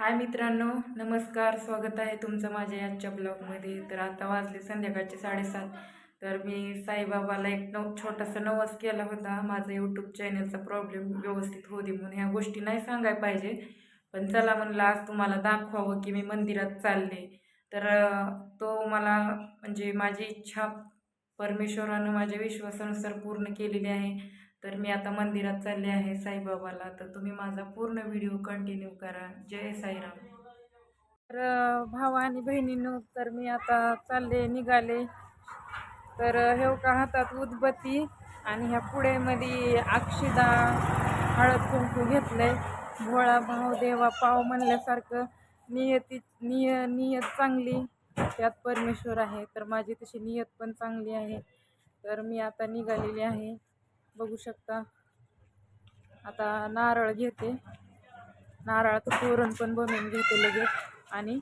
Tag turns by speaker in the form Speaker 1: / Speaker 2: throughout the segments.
Speaker 1: हाय मित्रांनो नमस्कार. स्वागत आहे तुमचं माझ्या आजच्या ब्लॉगमध्ये. तर आता वाजले संध्याकाळचे साडेसात. तर मी साईबाबाला एक नव छोटासा नवस केला होता. माझा यूट्यूब चॅनलचा प्रॉब्लेम व्यवस्थित होऊ दे म्हणून ह्या गोष्टी नाही सांगायला पाहिजे. पण चला म्हणलं आज तुम्हाला दाखवावं की मी मंदिरात चालले. तर तो मला म्हणजे माझी इच्छा परमेश्वरानं माझ्या विश्वासानुसार पूर्ण केलेली आहे. तर मी आता मंदिरात चालले आहे साईबाबाला. तर तुम्ही माझा पूर्ण व्हिडिओ कंटिन्यू करा. जय साईराम. तर भाव आणि बहिणींनो तर मी आता चालले निघाले. तर हे का हातात उदबत्ती आणि ह्या पुढेमध्ये अक्षिदा हळद कुंकू घेतलंय. भोळा भाव देवा पाव म्हणल्यासारखं नियती निय नियत चांगली त्यात परमेश्वर आहे. तर माझी तशी नियत पण चांगली आहे. तर मी आता निघालेली आहे. बघू शकता. आता नारळ घेते. नारळाचं तोरण पण बनवून घेते लगेच. आणि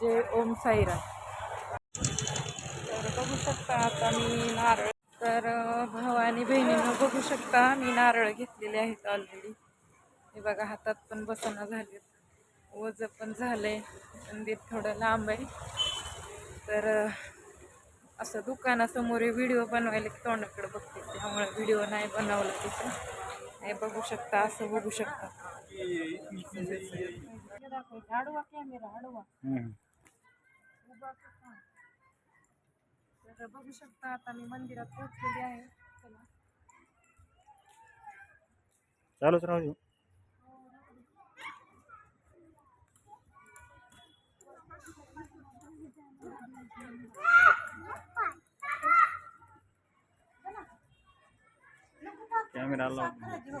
Speaker 1: जे ओम साईरा तर बघू शकता आता मी नारळ. तर भाऊ आणि बहिणीनं बघू शकता मी नारळ घेतलेले आहेत ऑलरेडी हे बघा हातात पण बसना झाले वज पण झालंय. मंदिर थोडं लांब आहे. तर असं दुकानासमोर व्हिडिओ बनवायला की तोंडाकडे बघते. त्यामुळे व्हिडिओ नाही बनवला तिथं. हे बघू शकता असं बघू शकता. कॅमेरा तर बघू शकता आता मी मंदिरात पोहोचलेली आहे. चला.
Speaker 2: चालूच राहू कॅमेरा आला
Speaker 1: तर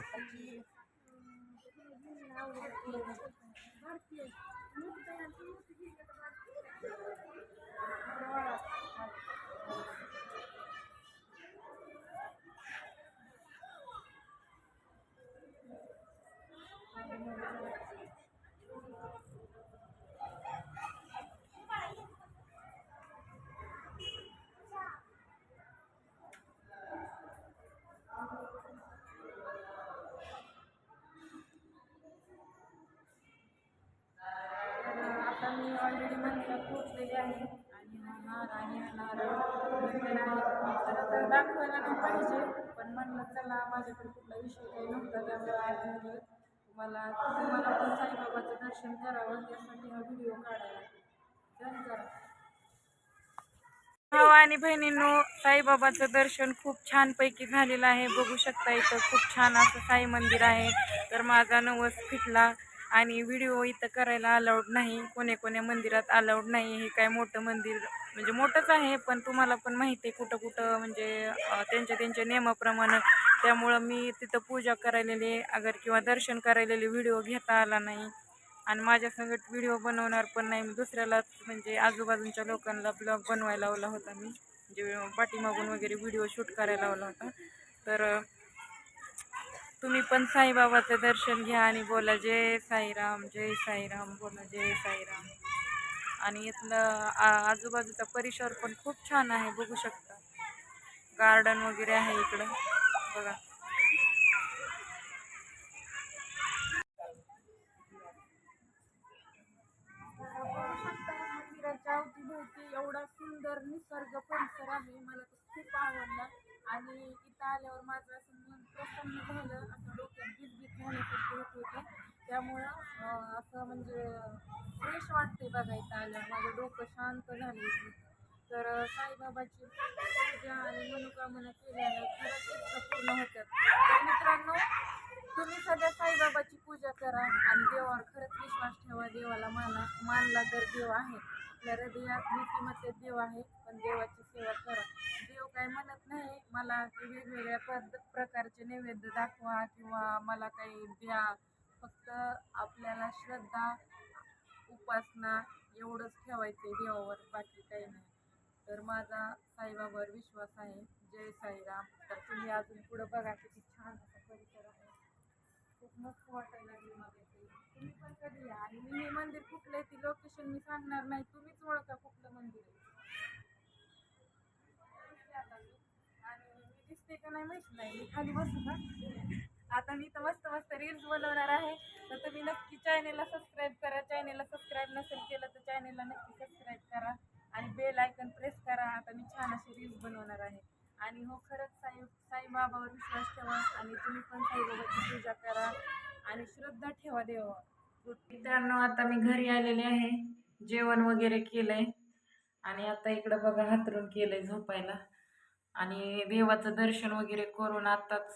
Speaker 1: मंदिरात आहे. आणि हा आणि हा नारळ घेतलेला आहे. तर दाखवायला नाही पाहिजे. पण म्हणलं चला माझ्याकडे कुठला विषय काही नव्हता त्यामुळे आज म्हणलं तुम्हाला तुम्हाला पण साईबाबाचं दर्शन करावं त्यासाठी हा व्हिडिओ काढायला. जॉईन करा भाऊ आणि बहिणींनो साईबाबाचं दर्शन खूप छानपैकी झालेलं आहे. बघू शकता इथं खूप छान असं साई मंदिर आहे. तर माझा नवस फिटला. आणि व्हिडिओ इथं करायला अलाउड नाही. कोण्या कोण्या मंदिरात अलाउड नाही. हे काय मोठं मंदिर म्हणजे मोठंच आहे पण तुम्हाला पण माहिती आहे कुठं कुठं म्हणजे त्यांच्या त्यांच्या नियमाप्रमाणे. त्यामुळं मी तिथं पूजा करायलेली अगर किंवा दर्शन करायलेले व्हिडिओ घेता आला नाही. आणि माझ्यासंगत व्हिडिओ बनवणार पण नाही. मी दुसऱ्यालाच म्हणजे आजूबाजूच्या लोकांना ब्लॉग बनवायला लावला होता मी. म्हणजे पाठीमागून वगैरे व्हिडिओ शूट करायला लावला होता. तर तुम्ही पण साईबाबाचं दर्शन घ्या आणि बोला जय साईराम जय साईराम बोला जय साईराम. आणि इथलं आजूबाजूचा परिसर पण खूप छान आहे बघू शकता. गार्डन वगैरे आहे इकडं. बघा. मंदिराच्या एवढा सुंदर निसर्ग परिसर आहे. मला तो खूप आवडला. आणि इथं आल्यावर माझं असं मन प्रसन्न झालं. असं डोक्यात गीत झाल्यासारखं होत होतं. त्यामुळं असं म्हणजे फ्रेश वाटते बघा इथं आल्यावर. माझं डोकं शांत झालं इथे तर साईबाबाची पूजा आणि मनोकामना केल्यानं खरंच इच्छा पूर्ण होतात. तर मित्रांनो तुम्ही सध्या साईबाबाची पूजा करा आणि देवावर खरंच विश्वास ठेवा. देवाला माना मानला तर देव आहे. आपल्या हृदयात नीतिमत्तेत देव आहे पण देवाची सेवा करा. देव काय म्हणत नाही मला वेगवेगळ्या पद प्रकारचे नैवेद्य दाखवा किंवा मला काही द्या. फक्त आपल्याला श्रद्धा उपासना एवढंच ठेवायचं देवावर बाकी काही नाही. तर माझा साईबाबावर विश्वास आहे. जय साईराम. तर तुम्ही अजून पुढं बघा किती छान असा परिसर आहे. खूप मस्त वाटायला लागली मला तुम्ही पण कधी या? आणि मी हे मंदिर कुठलं आहे ती लोकेशन मी सांगणार नाही. तुम्हीच ओळखा कुठलं मंदिर आहे. दिसते आणि मी दिसते का नाही माहीत नाही. मी खाली बसू ना आता मी तर मस्त मस्त रील्स बनवणार आहे. तर तुम्ही नक्की चॅनेलला सबस्क्राईब करा. चॅनेलला सबस्क्राईब नसेल केलं तर चॅनेलला नक्की सबस्क्राईब करा. आणि बेल आयकन प्रेस करा. आता मी छान असे रील्स बनवणार आहे. आणि हो खरंच साई साईबाबावर विश्वास ठेवा आणि तुम्ही पण साईबाबाची पूजा करा आणि श्रद्धा ठेवा देवा मित्रांनो आता मी घरी आलेले आहे. जेवण वगैरे केलंय. आणि आता इकडं बघा हातरून केलंय झोपायला. आणि देवाचं दर्शन वगैरे करून आताच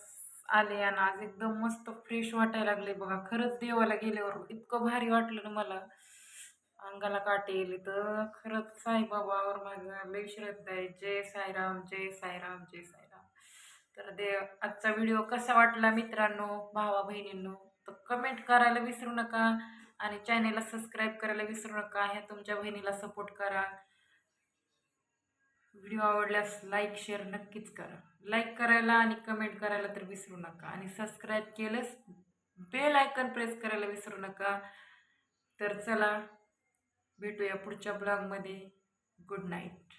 Speaker 1: आले आणि आज एकदम मस्त फ्रेश वाटायला लागले बघा. खरंच देवाला गेल्यावर इतकं भारी वाटलं ना मला. अंगाला काटे येले तर खरंच साईबाबावर माझं लई श्रद्धा आहे. जय साईराम जय साईराम जय साईराम. तर दे आजचा व्हिडिओ कसा वाटला मित्रांनो भावा बहिणींनो? तर कमेंट करायला विसरू नका आणि चॅनेलला सबस्क्राईब करायला विसरू नका. ह्या तुमच्या बहिणीला सपोर्ट करा. व्हिडिओ आवडल्यास लाईक शेअर नक्कीच करा. लाईक करायला आणि कमेंट करायला तर विसरू नका. आणि सबस्क्राईब केलंच बेल आयकन प्रेस करायला विसरू नका. तर चला भेटूया पुढच्या ब्लॉगमध्ये. Good night.